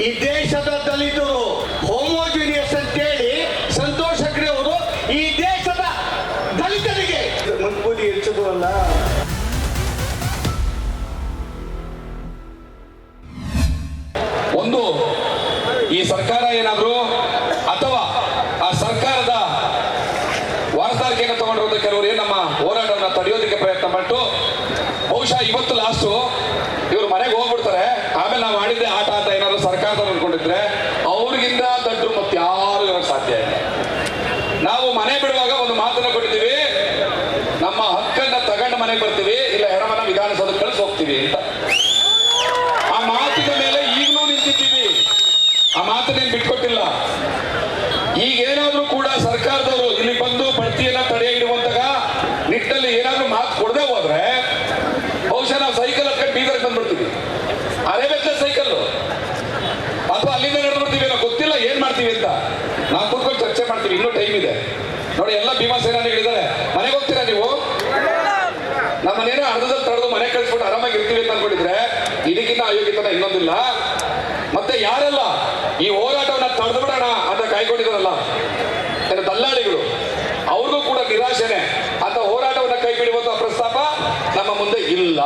ಈ ದೇಶದ ದಲಿತರು ಅಂತ. ಆ ಮಾತಿನ ಮೇಲೆ ಈಗಲೂ ನಿಂತಿದ್ದೀವಿ. ಆ ಮಾತನ್ನೇನು ಬಿಟ್ಕೊಟ್ಟಿಲ್ಲ. ಈಗ ಏನಾದ್ರೂ ಕೂಡ ಸರ್ಕಾರದವರು ಇಲ್ಲಿ ಬಂದು ಬಡ್ತಿಯನ್ನ ತಡೆ ಇಡುವಂತಹ ನಿಟ್ಟಿನಲ್ಲಿ ಏನಾದ್ರೂ ಮಾತು ಕೊಡದೆ ಹೋದ್ರೆ ಬಹುಶಃ ನಾವು ಸೈಕಲ್ ಹತ್ಕೊಂಡು ಬೀದರ್ಗೆ ಬಂದ್ಬಿಡ್ತೀವಿ. ಅದೇ ಬೆಚ್ಚ ಸೈಕಲ್ ಅಥವಾ ಅಲ್ಲಿಂದ ನಡೆದ್ಬಿಡ್ತೀವಿ ನಾವು ಗೊತ್ತಿಲ್ಲ, ಏನ್ ಮಾಡ್ತೀವಿ ಅಂತ. ನಾವು ಕೂತ್ಕೊಂಡು ಚರ್ಚೆ ಮಾಡ್ತೀವಿ, ಇನ್ನೂ ಟೈಮ್ ಇದೆ. ನೋಡಿ, ಎಲ್ಲ ಭೀಮಾ ಸೇನಾನಿಗಳಿದ್ದಾರೆ ಮನೆಗೆ ಹೋಗ್ತೀರಾ ನೀವು? ನಮ್ಮನೇನೋ ಮನೇನ ಅರ್ಧದಲ್ಲಿ ತಡೆದು ಮನೆ ಕಳಿಸ್ಬಿಟ್ಟು ಆರಾಮಾಗಿ ಇರ್ತೀವಿ ಅಂತ ಅನ್ಕೊಂಡಿದ್ರೆ ಇದಕ್ಕಿಂತ ಅಯೋಗ್ಯತನ ಇನ್ನೊಂದಿಲ್ಲ. ಮತ್ತೆ ಯಾರೆಲ್ಲ ಈ ಹೋರಾಟವನ್ನ ತಡೆದು ಬಿಡೋಣ ಅಂತ ಕಾಯ್ಕೊಂಡಿದ್ದಾರಲ್ಲ ದಲ್ಲಾಳಿಗಳು, ಅವ್ರಿಗೂ ಕೂಡ ನಿರಾಶೆನೆ. ಅಂತ ಹೋರಾಟವನ್ನ ಕೈ ಬಿಡುವಂತಹ ಪ್ರಸ್ತಾಪ ನಮ್ಮ ಮುಂದೆ ಇಲ್ಲ.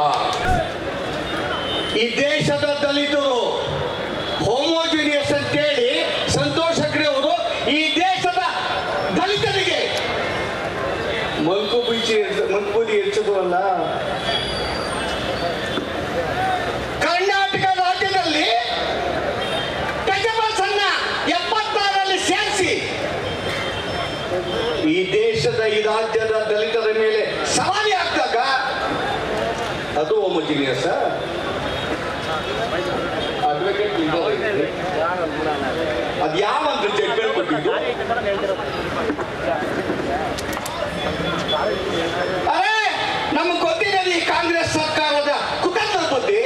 ಈ ದೇಶದ ದಲಿತರು ಹೋಮೋಜಿನಿಯಸ್ ಅಂತೇಳಿ ಸಂತೋಷ್ ಹೆಗ್ಡೆ ಅವರು ಈ ದೇಶದ ದಲಿತರಿಗೆ ಮಂಕು ಬಿಚ್ಚಿ ಮಂಕೂಲಿ ಹೆಚ್ಚದು ಅಲ್ಲ ಕರ್ನಾಟಕ ರಾಜ್ಯದಲ್ಲಿ ಟೆಜಬಲ್ಸ್ ಅನ್ನ ಎಪ್ಪತ್ತಾರರಲ್ಲಿ ಸೇರಿಸಿ ಈ ದೇಶದ ಈ ರಾಜ್ಯದ ದಲಿತರ ಮೇಲೆ ಸವಾಲಿ ಆಗ್ತಾಗ ಅದು ಹೋಮೋಜಿನಿಯಸ್ ಅಡ್ವೊಕೇಟ್ ಅದು ಯಾವಂತ ಜಡ್ಮೆಂಟ್ ಕೊಟ್ಟಿದ್ದು ಅರೇ, ನಮಗೆ ಗೊತ್ತಿರೋದು ಈ ಕಾಂಗ್ರೆಸ್ ಸರ್ಕಾರದ ಕುತಂತ್ರ ಬುದ್ಧಿ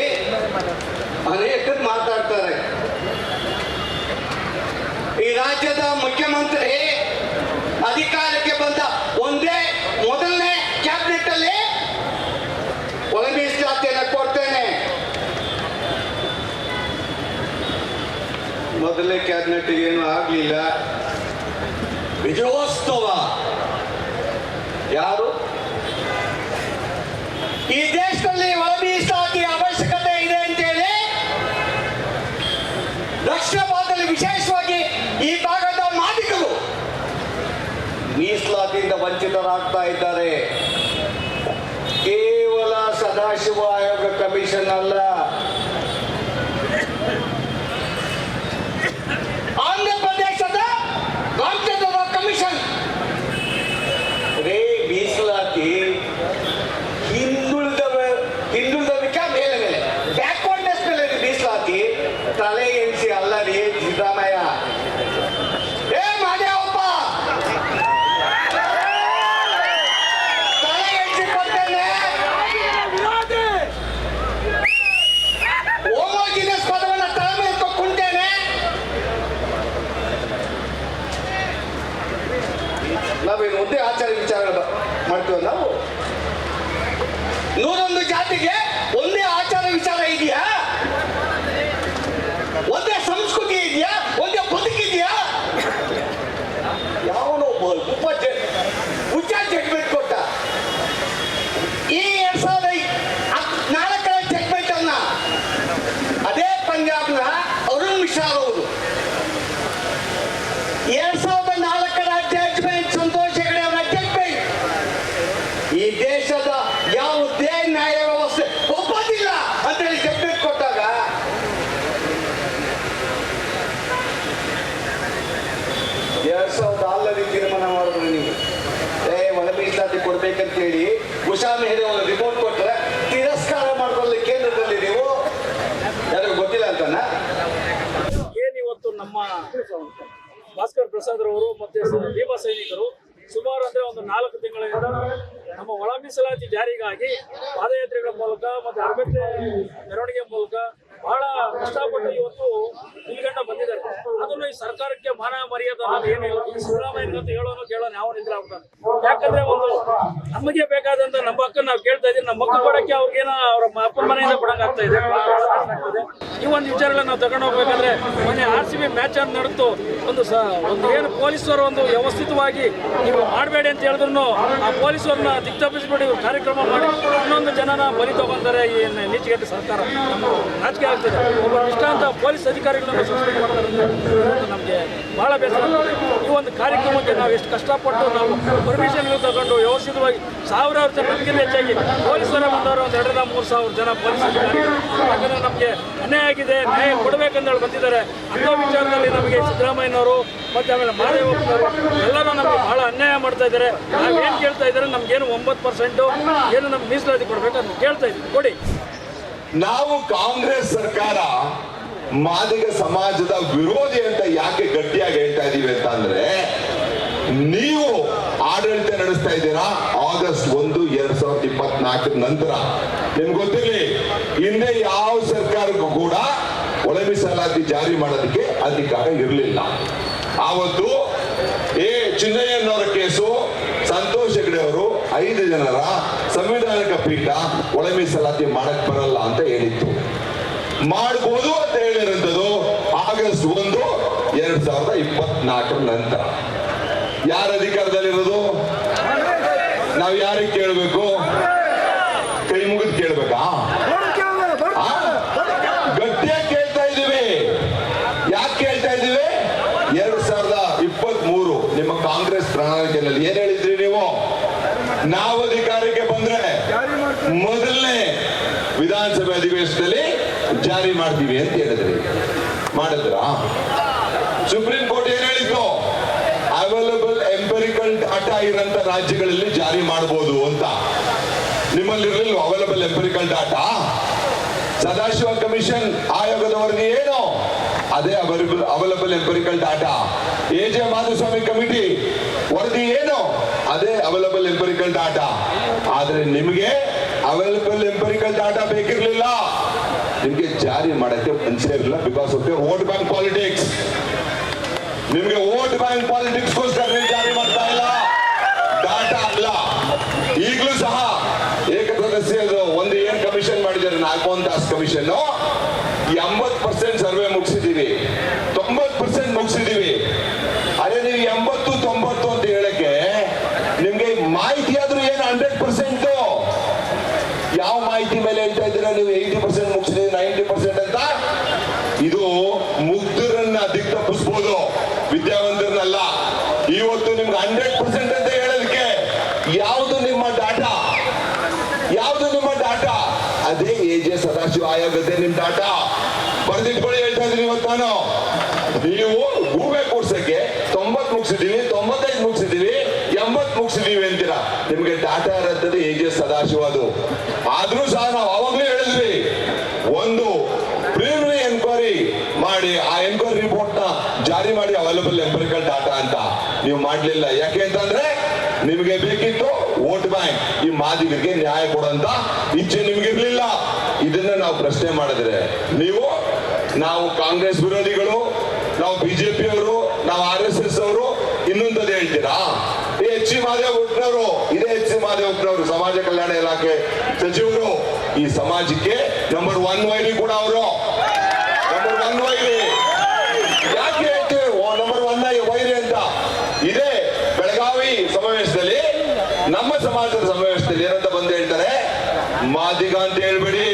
ಅನೇಕರು ಮಾತಾಡ್ತಾರೆ. ಈ ರಾಜ್ಯದ ಮುಖ್ಯಮಂತ್ರಿ ಅಧಿಕಾರಕ್ಕೆ ಬಂದ ಒಂದೇ ಮೊದಲನೇ ಕ್ಯಾಬಿನೆಟ್ ಅಲ್ಲಿ ಒಳ ಮೀಸಲಾತಿಯನ್ನು ಕೊಡ್ತೇನೆ ಮೊದಲನೇ ಕ್ಯಾಬಿನೆಟ್ ಏನು ಆಗ್ಲಿಲ್ಲ. ವಿಜಯೋತ್ಸವ ಯಾರು? ಈ ದೇಶದಲ್ಲಿ ಒಳ ಅವಶ್ಯಕತೆ ಇದೆ ಅಂತೇಳಿ ದಕ್ಷಿಣ ಭಾಗದಲ್ಲಿ ವಿಶೇಷವಾಗಿ ಈ ಭಾಗದ ಮಾಲೀಕರು ಮೀಸಲಾತಿಯಿಂದ ವಂಚಿತರಾಗ್ತಾ ಇದ್ದಾರೆ. ಕೇವಲ ಸದಾಶಿವ ಆಯೋಗ ಕಮಿಷನ್ ಅಲ್ಲ ಆಂಧ್ರ ಪ್ರದೇಶದ ರಾಜ್ಯದ ಕಮಿಷನ್ ರೇ ಮೀಸಲಾತಿ ಹಿಂದುಳಿದ ಹಿಂದುಳಿದವಿಕ ಮೇಲೆ ಮೇಲೆ ಬ್ಯಾಕ್ವರ್ಡ್ನೆಸ್ ಮೇಲೆ ಇದೆ ಮೀಸಲಾತಿ ತಲೆ ಎಣಿಸಿ ಅಲ್ಲ ರೀ ಸಿದ್ದರಾಮಯ್ಯ ಏ ಮಾಡ್ಯಾವಪ್ಪ ತಲೆ ಎಣಿಸಿ ಕೊಡ್ತೇನೆ ಹೋಮೋಜಿನಿಯಸ್ ಪದವನ್ನ ತಲೆ ಮೇಲೆ ತಕ್ಕೊಂಡೇನೆ ನಾವೇನು ಒಂದೇ ಆಚಾರ ವಿಚಾರ ಮಾಡ್ತೀವಿ ನಾವು? ನೂರೊಂದು ಜಾತಿಗೆ ಒಂದೇ ಆಚಾರ ವಿಚಾರ ಇದೆಯಾ ಒಂದೇ ಸಂಸ್ಕೃತಿ ಇದೆಯಾ ಒಂದೇ ಬದುಕಿದೆಯಾ ಯಾವನೋ ಒಬ್ಬ ಉಪ ಜ- ಉಚ್ಚ ಜಡ್ಮೆಂಟ್ ಕೊಟ್ಟ ಈ ಎರಡ್ ಸಾವಿರದ ಹತ್- ನಾಲ್ಕರ ಜಡ್ಮೆಂಟ್ ಅನ್ನ ಅದೇ ಪಂಜಾಬ್ನ ಅರುಣ್ ಮಿಶ್ರಾ ಅವರು ಎರಡ್ ಸಾವಿರದ ನಾಲ್ಕರ ಜಡ್ಜ್ಮೆಂಟ್ ಸಂತೋಷ್ ಹೆಗಡೆ ಅವರ ಜಡ್ಜ್ಮೆಂಟ್ ಈ ದೇಶದ ಯಾವುದೇ ನ್ಯಾಯ ವ್ಯವಸ್ಥೆ ಒಪ್ಪೋದಿಲ್ಲ ಅಂತೇಳಿ ಜಡ್ಜ್ಮೆಂಟ್ ಕೊಟ್ಟಾಗ ಎರಡ್ ಸಾವಿರದ ಆರರಲ್ಲಿ ತೀರ್ಮಾನ ಮಾಡಿದ್ರು ನೀವು ಏ ಒಳ ಮೀಸಲಾತಿ ಕೊಡ್ಬೇಕಂತೇಳಿ ಉಷಾ ಮೆಹ್ರಿ ಅವರು ರಿಪೋರ್ಟ್ ಕೊಟ್ಟರೆ ತಿರಸ್ಕಾರ ಮಾಡ್ಕೊಳ್ಳಿ ಕೇಂದ್ರದಲ್ಲಿ ನೀವು ಯಾರಿಗೂ ಗೊತ್ತಿಲ್ಲ ಅಂತನಾ ಏನ್ ಇವತ್ತು ನಮ್ಮ ಭಾಸ್ಕರ್ ಪ್ರಸಾದ್ ರವರು ಮತ್ತೆ ಭೀಮಾ ಸೈನಿಕರು ಸುಮಾರು ಅಂದ್ರೆ ಒಂದು ನಾಲ್ಕು ತಿಂಗಳಿಂದ ನಮ್ಮ ಒಳ ಮೀಸಲಾತಿ ಜಾರಿಗಾಗಿ ಪಾದಯಾತ್ರೆಗಳ ಮೂಲಕ ಮತ್ತೆ ಅರಬತ್ತೆ ಮೆರವಣಿಗೆ ಮೂಲಕ ಬಹಳ ಕಷ್ಟಪಟ್ಟು ಇವತ್ತು ಇಲ್ಲಿಗಂಟ ಬಂದಿದ್ದಾರೆ. ಅದನ್ನು ಈ ಸರ್ಕಾರಕ್ಕೆ ಮಾನ ಮರ್ಯಾದೆ ಏನಿಲ್ಲ. ಅಂತ ಹೇಳೋನು ಕೇಳೋನು ಯಾವ ನಿದ್ರೆ ಆಗ್ತಾನೆ ಯಾಕಂದ್ರೆ ಒಂದು ನಮಗೆ ಬೇಕಾದಂತ ನಮ್ಮ ಹಕ್ಕನ್ನು ನಾವು ಕೇಳ್ತಾ ಇದ್ದೀವಿ ನಮ್ಮ ಮಕ್ಕಳು ಕೊಡಕ್ಕೆ ಅವ್ರಿಗೇನ ಅವ್ರ ಅಪ್ಪನ ಮನೆಯಿಂದ ಕೊಡಂಗ್ ಆಗ್ತಾ ಇದೆ. ಈ ಒಂದು ವಿಚಾರಗಳನ್ನ ನಾವು ತಗೊಂಡು ಹೋಗ್ಬೇಕಾದ್ರೆ ಮೊನ್ನೆ ಆರ್ ಸಿ ಬಿ ಮ್ಯಾಚ್ ಅನ್ನು ನಡೆದು ಒಂದು ಸ ಒಂದು ಏನು ಪೊಲೀಸರು ಒಂದು ವ್ಯವಸ್ಥಿತವಾಗಿ ನೀವು ಮಾಡಬೇಡಿ ಅಂತ ಹೇಳಿದ್ರು ಆ ಪೊಲೀಸರನ್ನ ದಿಗ್ತಪ್ಪಿಸ್ಬಿಡಿ ಇವ್ರು ಕಾರ್ಯಕ್ರಮ ಮಾಡಿ. ಇನ್ನೊಂದು ಜನನ ಬಲಿ ತಗೊಂತಾರೆ ಈ ನೀಚಗೆಟ್ಟ ಸರ್ಕಾರ ನಾಚಿಕೆ ಆಗ್ತದೆ. ಒಬ್ಬ ನಿಷ್ಠಾಂತ ಪೊಲೀಸ್ ಅಧಿಕಾರಿಗಳನ್ನು ಸಸ್ಪೆಂಡ್ ಮಾಡ್ತಾರೆ ಅಂತ ನಮಗೆ ಬಹಳ ಬೇಸರ. ಈ ಒಂದು ಕಾರ್ಯಕ್ರಮಕ್ಕೆ ನಾವು ಎಷ್ಟು ಕಷ್ಟಪಟ್ಟು ನಾವು ಪರ್ಮಿಷನ್ ತಗೊಂಡು ವ್ಯವಸ್ಥಿತವಾಗಿ ಸಾವಿರಾರು ಜನ ನಮಗಿಂತ ಹೆಚ್ಚಾಗಿ ಪೊಲೀಸರ ಬಂದವರು ಒಂದು ಎರಡರಿಂದ ಮೂರು ಸಾವಿರ ಜನ ಪೊಲೀಸ್ ಯಾಕಂದರೆ ಯಾಕಂದ್ರೆ ನಮಗೆ ಅನ್ಯಾಯ ಆಗಿದೆ, ನ್ಯಾಯ ಕೊಡಬೇಕಂದೇಳಿ ಬಂದಿದ್ದಾರೆ. ಅಂಥ ವಿಚಾರದಲ್ಲಿ ನಮಗೆ ಸಿದ್ದರಾಮಯ್ಯನವರು ಮತ್ತೆ ಆಮೇಲೆ ಮಾದೇವಪ್ಪನವರು ಎಲ್ಲರೂ ನಮಗೆ ಬಹಳ ಅನ್ಯಾಯ ಮಾಡ್ತಾ ಇದ್ದಾರೆ. ನಾವೇನು ಕೇಳ್ತಾ ಇದ್ದಾರೆ, ನಮಗೇನು ಒಂಬತ್ತು ಪರ್ಸೆಂಟು ಏನು ನಮ್ಗೆ ಮೀಸಲಾತಿ ಕೊಡಬೇಕು ಅಂತ ಕೇಳ್ತಾ ಇದ್ದೀವಿ. ಕೊಡಿ. ನಾವು ಕಾಂಗ್ರೆಸ್ ಸರ್ಕಾರ ಮಾದಿಗ ಸಮಾಜದ ವಿರೋಧಿ ಅಂತ ಯಾಕೆ ಗಟ್ಟಿಯಾಗಿ ಹೇಳ್ತಾ ಇದ್ದೀವಿ ಅಂತ ಅಂದ್ರೆ ನೀವು ಆಡಳಿತ ನಡೆಸ್ತಾ ಇದ್ದೀರಾ? ಆಗಸ್ಟ್ ಒಂದು, ಎರಡ್ ಸಾವಿರದ ಇಪ್ಪತ್ನಾಲ್ಕರ ನಂತರ. ನಿಮ್ಗೆ ಗೊತ್ತಿರಲಿ, ಹಿಂದೆ ಯಾವ ಸರ್ಕಾರಕ್ಕೂ ಕೂಡ ಒಳ ಮೀಸಲಾತಿ ಜಾರಿ ಮಾಡೋದಕ್ಕೆ ಅಧಿಕಾರ ಇರಲಿಲ್ಲ. ಆವತ್ತು ಏ ಚಿನ್ನಯ್ಯನವರ ಕೇಸು, ಸಂತೋಷ್ ಹೆಗಡೆ ಅವರು ಐದು ಜನರ ಸಂವಿಧಾನಿಕ ಪೀಠ ಒಳ ಮೀಸಲಾತಿ ಮಾಡಕ್ ಬರಲ್ಲ ಅಂತ ಹೇಳಿತ್ತು. ಮಾಡ್ಬೋದು ಅಂತ ಹೇಳಿರುವಂಥದ್ದು ಆಗಸ್ಟ್ ಒಂದು, ಎರಡ್ ಸಾವಿರದ ಇಪ್ಪತ್ನಾಲ್ಕರ ನಂತರ. ಯಾರ ಅಧಿಕಾರದಲ್ಲಿರೋದು? ನಾವು ಯಾರಿಗೆ ಕೇಳಬೇಕು? ಕೈ ಮುಗಿದು ಕೇಳ್ಬೇಕಾ? ಗಟ್ಟಿಯಾಗಿ ಕೇಳ್ತಾ ಇದ್ದೀವಿ. ಯಾಕೆ ಕೇಳ್ತಾ ಇದ್ದೀವಿ? ಎರಡ್ ಸಾವಿರದ ಇಪ್ಪತ್ತ್ ನಿಮ್ಮ ಕಾಂಗ್ರೆಸ್ ಪ್ರಣಾಳಿಕೆಯಲ್ಲಿ ಏನ್ ಹೇಳಿದ್ರಿ ನೀವು? ನಾವು ಅಧಿಕಾರಕ್ಕೆ ಬಂದ್ರೆ ಮೊದಲನೇ ವಿಧಾನಸಭೆ ಅಧಿವೇಶನದಲ್ಲಿ ಜಾರಿ ಮಾಡ್ತೀವಿ ಅಂತ ಹೇಳಿದ್ರಿ. ಮಾಡಿದ್ರ? ಸುಪ್ರೀಂ ಕೋರ್ಟ್ ಏನ್ ಹೇಳಿತ್ತು? ಅವೈಲಬಲ್ ಎಂಪೆರಿಕಲ್ ಡಾಟಾ ಇರಂತ ರಾಜ್ಯಗಳಲ್ಲಿ ಜಾರಿ ಮಾಡಬಹುದು ಅಂತ. ನಿಮ್ಮಲ್ಲಿ ಇರಲಿಲ್ಲ available empirical data Sadashiva commission ಆಯೋಗದ ಏನು? ಅದೇ available available empirical data A J Madhuswamy committee ವರದಿ ಏನು? ಅದೇ ಅವೈಲಬಲ್ ಎಂಪೆರಿಕಲ್ ಡಾಟಾ ಆದ್ರೆ ನಿಮಗೆ ಅವೈಲಬಲ್ ಎಂಪೆರಿಕಲ್ ಡಾಟಾ ಬೇಕಿರ್ಲಿಲ್ಲ. ನಿಮ್ಗೆ ಜಾರಿ ಮಾಡಕ್ಕೆ ಮನಸ್ಸೇ ಇರಲಿಲ್ಲ because of vote bank politics ನಿಮಗೆ ವೋಟ್ ಬ್ಯಾಂಕ್ ಪಾಲಿಟಿಕ್ಸ್ ಜಾರಿ ಮಾಡ್ತಾ ಇಲ್ಲ. ಡಾಟಾ ಅಲ್ಲ. ಈಗಲೂ ಸಹ ಏಕಸದಸ್ಯ ಒಂದು ಏನ್ ಕಮಿಷನ್ ಮಾಡಿದ್ದಾರೆ ನಾಲ್ಕು ದಾಸ್ ಕಮಿಷನ್ ಎಂಬತ್ ಪರ್ಸೆಂಟ್ ಸರ್ವೆ ಮುಗಿಸಿದೀವಿ ತೊಂಬತ್ ಪರ್ಸೆಂಟ್ ಮುಗಿಸಿದೀವಿ ಅದೇ ನೀವು ಎಂಬತ್ತು ತೊಂಬತ್ತು ಅಂತ ಹೇಳಕ್ಕೆ ನಿಮ್ಗೆ ಮಾಹಿತಿ ಆದ್ರೂ ಏನು ಹಂಡ್ರೆಡ್ ಪರ್ಸೆಂಟ್ ಯಾವ ಮಾಹಿತಿ ಮೇಲೆ ಹೇಳ್ತಾ ಇದ್ದೀರಾ? ನೀವು ಏಯ್ಟಿ ಪರ್ಸೆಂಟ್ ಮುಗಿಸಿದ್ರೆ ನೈಂಟಿ ಪರ್ಸೆಂಟ್ ಅಂತ. ಇದು ಮುಗ್ಧರನ್ನ ದಿಕ್ ತಪ್ಪಿಸ್ಬೋದು ವಿದ್ಯಾವಂತರನ್ನಲ್ಲ. ಇವತ್ತು ನಿಮ್ಗೆ ಹಂಡ್ರೆಡ್ ಪರ್ಸೆಂಟ್ ಅಂತ ಹೇಳೋದಕ್ಕೆ ಯಾವುದು ನಿಮ್ಮ ಡಾಟಾ? ಯಾವುದು ನಿಮ್ಮ ಡಾಟಾ? ಅದೇ ಎ ಜೆ ಸದಾಶಿವ ಆಯೋಗದೇ ನಿಮ್ ಡಾಟಾ. ಬರ್ದಿಟ್ಕೊಳ್ಳಿ ಹೇಳ್ತಾ ಇದ್ದೀನಿ ಇವತ್ತು ನಾನು. ನೀವು ಗೂಬೆ ಕೂರ್ಸಕ್ಕೆ ತೊಂಬತ್ ಮುಗಿಸಿದೀವಿ ತೊಂಬತ್ತೈದು ಮುಗಿಸಿದೀವಿ ಎಂಬತ್ ಮುಗಿಸಿದೀವಿ ಅಂತೀರಾ ನಿಮ್ಗೆ ಟಾಟಾ ರದ್ದದ ಹೇಗೆ ಸದಾಶಿವ ಅದು? ಆದ್ರೂ ಸಹ ನಾವು ಅವಾಗ್ಲೇ ಹೇಳಿದ್ವಿ, ಒಂದು ಪ್ರಿಲಿಮಿನರಿ ಎನ್ಕ್ವೈರಿ ಮಾಡಿ, ಆ ಎನ್ಕ್ವೈರಿ ರಿಪೋರ್ಟ್ನ ಜಾರಿ ಮಾಡಿ ಅವೈಲಬಲ್ ಎಂಪರಿಕಲ್ ಡಾಟಾ ಅಂತ. ನೀವು ಮಾಡ್ಲಿಲ್ಲ. ಯಾಕೆ ಅಂತಂದ್ರೆ ನಿಮಗೆ ಬೇಕಿತ್ತು ವೋಟ್ ಬ್ಯಾಂಕ್ ಈ ಮಾದಿಗರಿಗೆ ನ್ಯಾಯ ಕೊಡುವಂತ ಇಚ್ಛೆ ನಿಮ್ಗಿರ್ಲಿಲ್ಲ. ಇದನ್ನ ನಾವು ಪ್ರಶ್ನೆ ಮಾಡಿದ್ರೆ, ನೀವು, ನಾವು ಕಾಂಗ್ರೆಸ್ ವಿರೋಧಿಗಳು, ನಾವು ಬಿಜೆಪಿ ಅವರು ನಾವು ಆರ್ ಎಸ್ ಎಸ್ ಅವರು ಇನ್ನೊಂದದ್ದು ಹೇಳ್ತೀರಾ? ಎಚ್ ಸಿ ಮಾದೇವಪ್ಪನವರು ಇದೇ ಎಚ್ ಮಾದೇವ್ ಮಾದೇವಪ್ಪನವರು ಸಮಾಜ ಕಲ್ಯಾಣ ಇಲಾಖೆ ಸಚಿವರು ಈ ಸಮಾಜಕ್ಕೆ ನಂಬರ್ ಒನ್ ವೈರಿ ಕೂಡ ಅವರು. ನಂಬರ್ ಒನ್ ವೈರಿ ಯಾಕೆ ಹೇಳ್ತೀವಿ ನಂಬರ್ ಒನ್ ವೈರಿ ಅಂತ. ಇದೇ ಬೆಳಗಾವಿ ಸಮಾವೇಶದಲ್ಲಿ, ನಮ್ಮ ಸಮಾಜದ ಸಮಾವೇಶದಲ್ಲಿ ಏನಂತ ಬಂದು ಹೇಳ್ತಾರೆ? ಮಾದಿಗ ಅಂತ ಹೇಳ್ಬೇಡಿ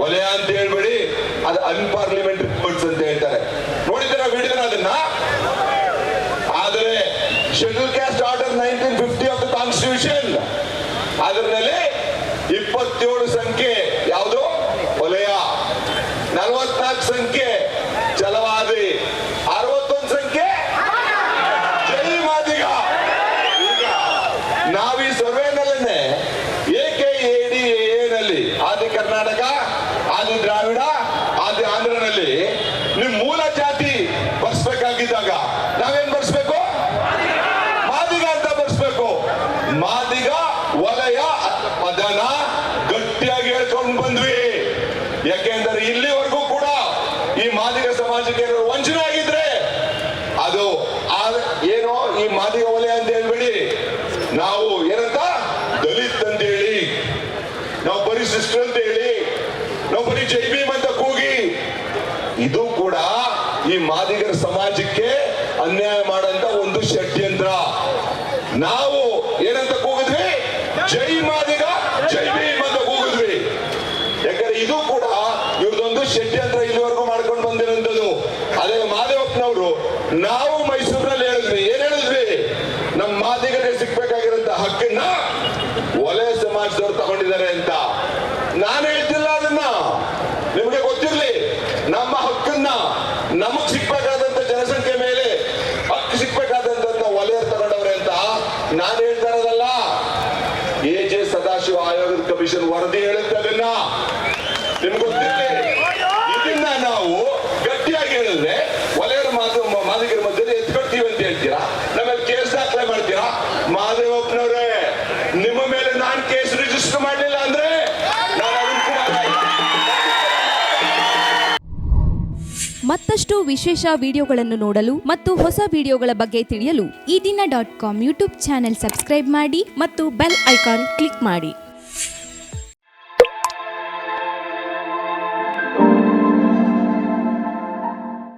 ವಲಯ ಅಂತ ಹೇಳ್ಬೇಡಿ, ಅದು ಅನ್ಪಾರ್ಲಿಮೆಂಟರಿ ವರ್ಡ್ಸ್ ಅಂತ ಹೇಳ್ತಾರೆ ನೋಡಿದ್ದೀರಾ ವಿಡಿಯೋನ ಅದನ್ನ ಆದರೆ schedule caste order nineteen fifty of the constitution ಅದರಲ್ಲಿ ಇಪ್ಪತ್ತೇಳು ಸಂಖ್ಯೆ ಯಾವುದು ವಲಯ ನಲವತ್ನಾಲ್ಕು ಸಂಖ್ಯೆ ಜಲವಾದಿ ಅರವತ್ತೊಂದು ಸಂಖ್ಯೆ ಜೈ ಮಾದಿಗ ಈಗ ನಾವು ಸರ್ವೆನಲ್ಲೇ ಡಿ ಎಡಿ ನಲ್ಲಿ ಆದಿ ಕರ್ನಾಟಕ ಆದಿ ದ್ರಾವಿಡ ಆದಿ ಆಂಧ್ರನಲ್ಲಿ ನಿಮ್ ಮೂಲ ಜಾತಿ ಬರ್ಸ್ಬೇಕಾಗಿದ್ದಾಗ ನಾವೇನ್ ಬರ್ಸ್ಬೇಕು ಮಾದಿಗ ಅಂತ ಬರ್ಸ್ಬೇಕು ಮಾದಿಗ ವಲಯ ಪದನ ಗಟ್ಟಿಯಾಗಿ ಹೇಳ್ಕೊಂಡು ಬಂದ್ವಿ ಯಾಕೆಂದ್ರೆ ಇಲ್ಲಿವರೆಗೂ ಸಮುದಾಯ ಅಂತ ಹೇಳ್ಬೇಡಿ ನಾವು ಏನಂತ ದಲಿತ್ ಅಂತ ಹೇಳಿ ನಾವು ಪರಿಶಿಷ್ಟ ಅಂತ ಹೇಳಿ ನಾವು ಬರೀ ಜೈ ಭೀಮ್ ಅಂತ ಕೂಗಿ ಇದು ಕೂಡ ಈ ಮಾದಿಗರ ಸಮಾಜಕ್ಕೆ ಅನ್ಯಾಯ ಮಾಡಂತ ಒಂದು ಷಡ್ಯಂತ್ರ. ನಾವು ಏನಂತ ಕೂಗಿದ್ವಿ? ಜೈ ಮಾದಿಗ, ಜೈ ಭೀಮ್ ಅಂತ ಕೂಗಿದ್ವಿ. ಯಾಕಂದ್ರೆ ಇದು ಕೂಡ ಇವ್ರದೊಂದು ಷಡ್ಯಂತ್ರ ಇಲ್ಲಿವರೆಗೂ ಮಾಡ್ಕೊಂಡು ಬಂದಿರೋಂಥದ್ದು ಅದೇ ಮಾದೇವಪ್ಪನವರು, ನಾವು ಮೈಸೂರಿನಲ್ಲಿ ಹೇಳಿದ್ವಿ ಏನ್ ಹೇಳಿದ್ವಿ ನಮ್ಮ ಮಾದಿಗರಿಗೆ ಸಿಗ್ಬೇಕಾಗಿರೋಂಥ ಹಕ್ಕನ್ನ ಒಲೆ ಸಮಾಜದವ್ರು ತಗೊಂಡಿದ್ದಾರೆ ಅಂತ ನಾನು ಹೇಳ್ತಿಲ್ಲ ಅದನ್ನ ನಿಮಗೆ ಗೊತ್ತಿರ್ಲಿ ನಮ್ಮ ಹಕ್ಕನ್ನ ನಮಗ್ ಸಿಗ್ಬೇಕಾದಂತ ಜನಸಂಖ್ಯೆ ಮೇಲೆ ಹಕ್ಕು ಸಿಗ್ಬೇಕಾದಂತ ವಲಯರು ತಗೊಂಡವ್ರೆ ಅಂತ ನಾನು ಹೇಳ್ತಾ ಇರೋದಲ್ಲ ಎ ಜೆ ಸದಾಶಿವ ಆಯೋಗದ ಕಮಿಷನ್ ವರದಿ ಹೇಳುತ್ತೆ ಅದನ್ನ? ನಿಮ್ಗೆ ಇದನ್ನ ನಾವು ಗಟ್ಟಿಯಾಗಿ ಹೇಳಿದ್ರೆ ವಲಯದ ಮಾತು ಮಾಲೀಕರ ಮಧ್ಯದಲ್ಲಿ ಎತ್ಕೊಡ್ತೀವಿ ಅಂತ ಹೇಳ್ತೀರಾ? ನಮ್ಮಲ್ಲಿ ಕೇಸ್ ದಾಖಲೆ ಮಾಡ್ತೀರಾ? ಮಾದೇವಪ್ಪನವ್ರೆ ನಿಮ್ಮ ಮೇಲೆ ನಾನು ಕೇಸ್ ರಿಜಿಸ್ಟರ್ ಮಾಡಲಿಲ್ಲ ಅಂದ್ರೆ ಮತ್ತಷ್ಟು ವಿಶೇಷ ವಿಡಿಯೋಗಳನ್ನು ನೋಡಲು ಮತ್ತು ಹೊಸ ವಿಡಿಯೋಗಳ ಬಗ್ಗೆ ತಿಳಿಯಲು Eedina dot com YouTube channel subscribe ಮಾಡಿ ಮತ್ತು ಬೆಲ್ ಐಕಾನ್ ಕ್ಲಿಕ್ ಮಾಡಿ.